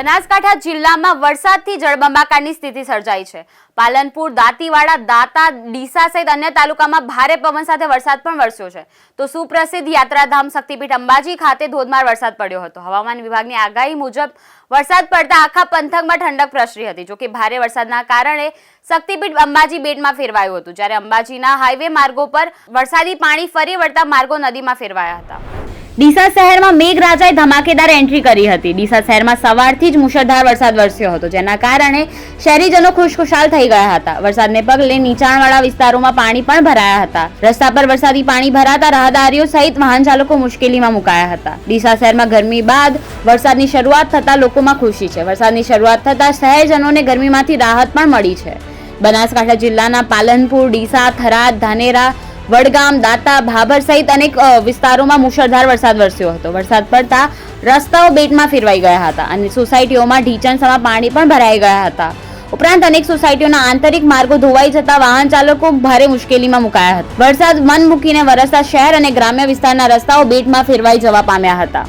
બનાસકાંઠા જિલ્લામાં વરસાદથી જળબંબાકારની સ્થિતિ સર્જાઈ છે. પાલનપુર, દાંતીવાડા, દાતા, ડીસા સહિત અન્ય તાલુકામાં ભારે પવન સાથે વરસાદ પણ વરસ્યો છે. તો સુપ્રસિદ્ધ યાત્રાધામ શક્તિપીઠ અંબાજી ખાતે ધોધમાર વરસાદ પડ્યો હતો. હવામાન વિભાગની આગાહી મુજબ વરસાદ પડતા આખા પંથકમાં ઠંડક પ્રસરી હતી. જોકે ભારે વરસાદના કારણે શક્તિપીઠ અંબાજી બેટમાં ફેરવાયું હતું. જ્યારે અંબાજીના હાઈવે માર્ગો પર વરસાદી પાણી ફરી વળતા માર્ગો નદીમાં ફેરવાયા હતા. ડીસા શહેરમાં મેઘરાજાએ ધમાકેદાર એન્ટ્રી કરી હતી. ડીસા શહેરમાં સવારથી જ મુશળધાર વરસાદ વરસ્યો હતો, જેના કારણે શહેરીજનો ખુશખુશાલ થઈ ગયા હતા. વરસાદને પગલે નીચાણવાળા વિસ્તારોમાં પાણી પણ ભરાયા હતા. રસ્તા પર વરસાદી પાણી ભરાતા રાહદારીઓ સહિત વાહન ચાલકો મુશ્કેલીમાં મુકાયા હતા. ડીસા શહેરમાં ગરમી બાદ વરસાદની શરૂઆત થતાં લોકોમાં ખુશી છે. વરસાદની શરૂઆત થતાં શહેરજનોને ગરમીમાંથી રાહત પણ મળી છે. બનાસકાંઠા જિલ્લાના પાલનપુર, ડીસા, થરાદ, ધાનેરા વડગામ, દાતા, ભાભર સહિત અનેક વિસ્તારોમાં મુશળધાર વરસાદ વરસ્યો હતો. વરસાદ પડતા રસ્તાઓ બેટમાં ફેરવાઈ ગયા હતા અને સોસાયટીઓમાં ઢીચણસમાં પાણી પણ ભરાઈ ગયા હતા. ઉપરાંત અનેક સોસાયટીઓના આંતરિક માર્ગો ધોવાઈ જતા વાહન ચાલકો ભારે મુશ્કેલીમાં મુકાયા હતા. વરસાદ મન મૂકીને વરસતા શહેર અને ગ્રામ્ય વિસ્તારના રસ્તાઓ બેટમાં ફેરવાઈ જવા પામ્યા હતા.